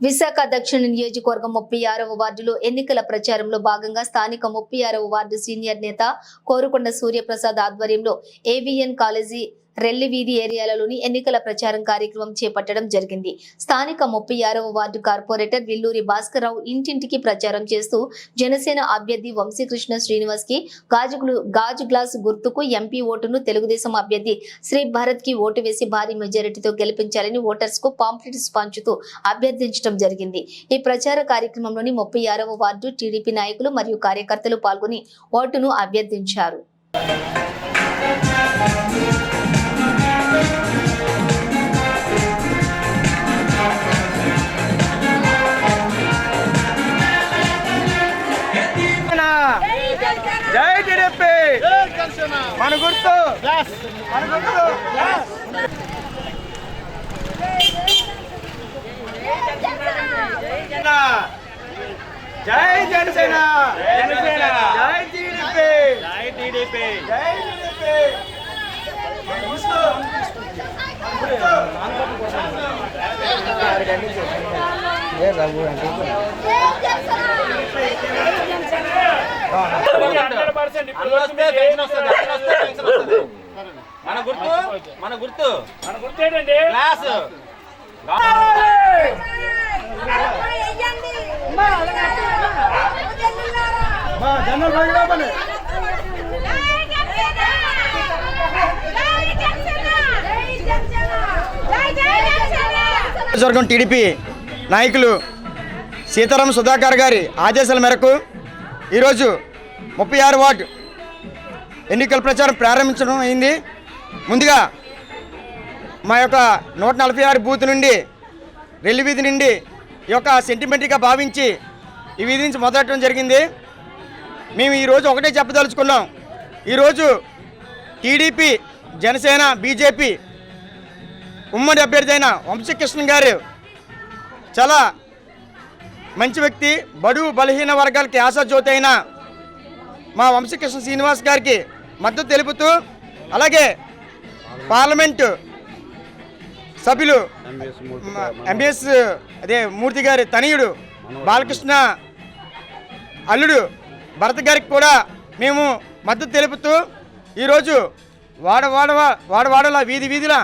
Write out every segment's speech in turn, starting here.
విశాఖ దక్షిణ నియోజకవర్గం ముప్పై ఆరవ వార్డులో ఎన్నికల ప్రచారంలో భాగంగా స్థానిక ముప్పై ఆరవ వార్డు సీనియర్ నేత కోరుకొండ సూర్యప్రసాద్ ఆధ్వర్యంలో ఏవిఎన్ కాలేజీ రెల్లి వీధి ఏరియాలలోని ఎన్నికల ప్రచారం కార్యక్రమం చేపట్టడం జరిగింది. స్థానిక ముప్పై ఆరవ వార్డు కార్పొరేటర్ విల్లూరి భాస్కర్రావు ఇంటింటికి ప్రచారం చేస్తూ జనసేన అభ్యర్థి వంశీకృష్ణ శ్రీనివాస్కి గాజు గాజు గుర్తుకు ఎంపీ ఓటును తెలుగుదేశం అభ్యర్థి శ్రీ భరత్కి ఓటు వేసి భారీ మెజారిటీతో గెలిపించాలని ఓటర్స్కు పాంప్లెట్స్ పంచుతూ అభ్యర్థించడం జరిగింది. ఈ ప్రచార కార్యక్రమంలోని ముప్పై ఆరవ వార్డు టీడీపీ నాయకులు మరియు కార్యకర్తలు పాల్గొని ఓటును అభ్యర్థించారు. జై టీడీపీ. మన గుర్తు. మన గుర్తు. జై జనసేన. జై టీడీపీ. జై టీడీపీ. జై టీడీపీ. గుర్తు మన గుర్తు? మన గుర్తు? మన క్లాస్ జనరల్ బయట పని నియోజకవర్గం టీడీపీ నాయకులు సీతారాం సుధాకర్ గారి ఆదేశాల మేరకు ఈరోజు ముప్పై ఆరు వార్డు ఎన్నికల ప్రచారం ప్రారంభించడం అయింది. ముందుగా మా యొక్క నూట నలభై ఆరు బూత్ నుండి రెల్లి వీధి నుండి ఈ యొక్క సెంటిమెంటరీగా భావించి ఈ వీధి నుంచి మొదలెట్టడం జరిగింది. మేము ఈరోజు ఒకటే చెప్పదలుచుకున్నాం. ఈరోజు టీడీపీ జనసేన బీజేపీ ఉమ్మడి అభ్యర్థి అయిన వంశకృష్ణ గారు చాలా మంచి వ్యక్తి బడుగు బలహీన వర్గాలకి ఆశాజ్యోతి అయిన మా వంశకృష్ణ శ్రీనివాస్ గారికి మద్దతు తెలుపుతూ అలాగే పార్లమెంటు సభ్యులు ఎంబీఎస్ అదే మూర్తి గారి తనయుడు బాలకృష్ణ అల్లుడు భరత్ గారికి కూడా మేము మద్దతు తెలుపుతూ ఈరోజు వాడ వాడ వాడవాడల వీధి వీధిల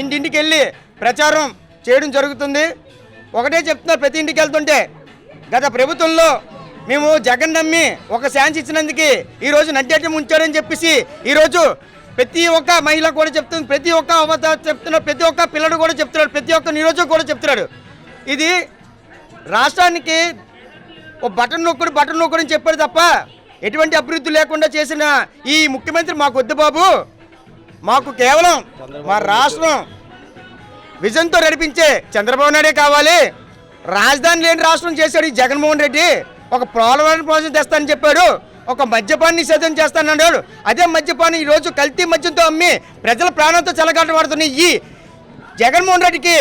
ఇంటింటికి వెళ్ళి ప్రచారం చేయడం జరుగుతుంది. ఒకటే చెప్తున్నారు ప్రతి ఇంటికి వెళ్తుంటే గత ప్రభుత్వంలో మేము జగన్ నమ్మి ఒక ఛాన్స్ ఇచ్చినందుకు ఈరోజు నడ్డేటం ఉంచారని చెప్పేసి ఈరోజు ప్రతి ఒక్క మహిళ కూడా చెప్తుంది ప్రతి ఒక్క అవత చెప్తున్నారు. ప్రతి ఒక్క పిల్లడు కూడా చెప్తున్నాడు ప్రతి ఒక్క నియోజకు కూడా చెప్తున్నాడు ఇది రాష్ట్రానికి ఓ బటన్ నొక్కుడు బటన్ నొక్కుడు అని చెప్పారు తప్ప ఎటువంటి అభివృద్ధి లేకుండా చేసిన ఈ ముఖ్యమంత్రి మాకు వద్దు బాబు. మాకు కేవలం మా రాష్ట్రం విజన్తో నడిపించే చంద్రబాబు నాయుడే కావాలి. రాజధాని లేని రాష్ట్రం చేశాడు ఈ జగన్మోహన్ రెడ్డి. ఒక పోలవరం ప్రాజెక్ట్ తెస్తానని చెప్పాడు. ఒక మద్యపాన్ని నిషేధం చేస్తానన్నాడు. అదే మద్యపాన్ని ఈరోజు కల్తీ మద్యంతో అమ్మి ప్రజల ప్రాణంతో చెలగాటమాడుతున్న ఈ జగన్మోహన్ రెడ్డికి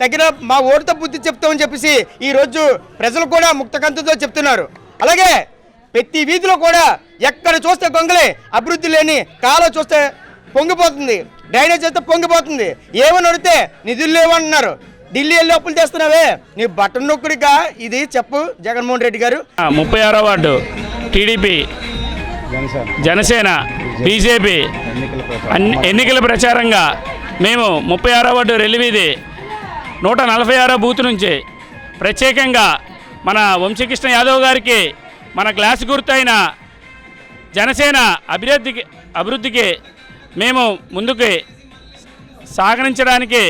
తగిన మా ఓటుతో బుద్ధి చెప్తామని చెప్పేసి ఈరోజు ప్రజలు కూడా ముక్తకంతతో చెప్తున్నారు. అలాగే ప్రతి వీధిలో కూడా ఎక్కడ చూస్తే గొంగలే అభివృద్ధి లేని కాలో చూస్తే పొంగిపోతుంది. డ్రైనేజ్ చేస్తే పొంగిపోతుంది. ఏమని అడిగితే నిధులు లేవంటున్నారు. ఢిల్లీ వెళ్ళి అప్పులు చేస్తున్నావే నీ బట్టన్ నొక్కుడిగా ఇది చెప్పు జగన్మోహన్ రెడ్డి గారు. ముప్పై ఆరో వార్డు టీడీపీ జనసేన బీజేపీ అన్ని ఎన్నికల ప్రచారంగా మేము ముప్పై ఆరో వార్డు రెల్లివీధి నూట నలభై ఆరో బూత్ నుంచి ప్రత్యేకంగా మన వంశీకృష్ణ యాదవ్ గారికి మన క్లాస్ గుర్తైన జనసేన అభివృద్ధికి అభివృద్ధికి మేము ముందుకు సాగరించడానికి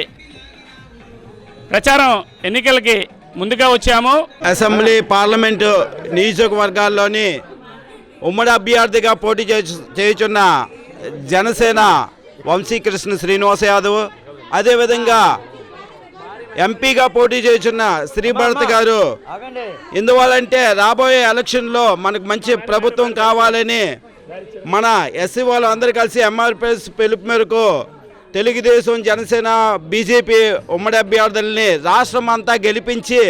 ప్రచారం ఎన్నికలకి ముందుగా వచ్చాము. అసెంబ్లీ పార్లమెంటు నియోజకవర్గాల్లోని ఉమ్మడి అభ్యర్థిగా పోటీ చేయుచున్న జనసేన వంశీకృష్ణ శ్రీనివాస్ యాదవ్ అదేవిధంగా ఎంపీగా పోటీ చేయుచున్న శ్రీభరత్ గారు ఎందువల్లంటే రాబోయే ఎలక్షన్లో మనకు మంచి ప్రభుత్వం కావాలని మన ఎస్సీ వాళ్ళు అందరూ కలిసి ఎంఆర్పిఎస్ పిలుపు మేరకు తెలుగుదేశం జనసేన బీజేపీ ఉమ్మడి అభ్యర్థుల్ని రాష్ట్రం అంతా గెలిపించి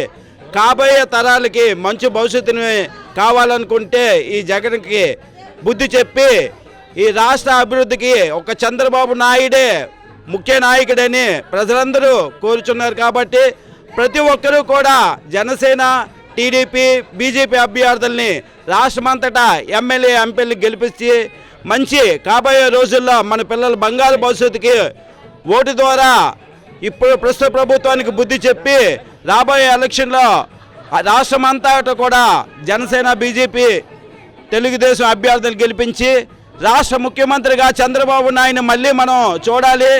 కాబోయే తరాలకి మంచి భవిష్యత్తుని కావాలనుకుంటే ఈ జగన్కి బుద్ధి చెప్పి ఈ రాష్ట్ర అభివృద్ధికి ఒక చంద్రబాబు నాయుడే ముఖ్య నాయకుడని ప్రజలందరూ కోరుచున్నారు కాబట్టి ప్రతి ఒక్కరూ కూడా జనసేన టీడీపీ బీజేపీ అభ్యర్థుల్ని రాష్ట్రమంతటా ఎమ్మెల్యే ఎంపీలు గెలిపించి మంచి కాబోయే రోజుల్లో మన పిల్లల బంగారు భవిష్యత్తుకి ఓటు ద్వారా ఇప్పుడు ప్రస్తుత ప్రభుత్వానికి బుద్ధి చెప్పి రాబోయే ఎలక్షన్లో ఆ రాష్ట్రమంతా కూడా జనసేన బీజేపీ తెలుగుదేశం అభ్యర్థులు గెలిపించి రాష్ట్ర ముఖ్యమంత్రిగా చంద్రబాబు నాయుడు మళ్ళీ మనం చూడాలి.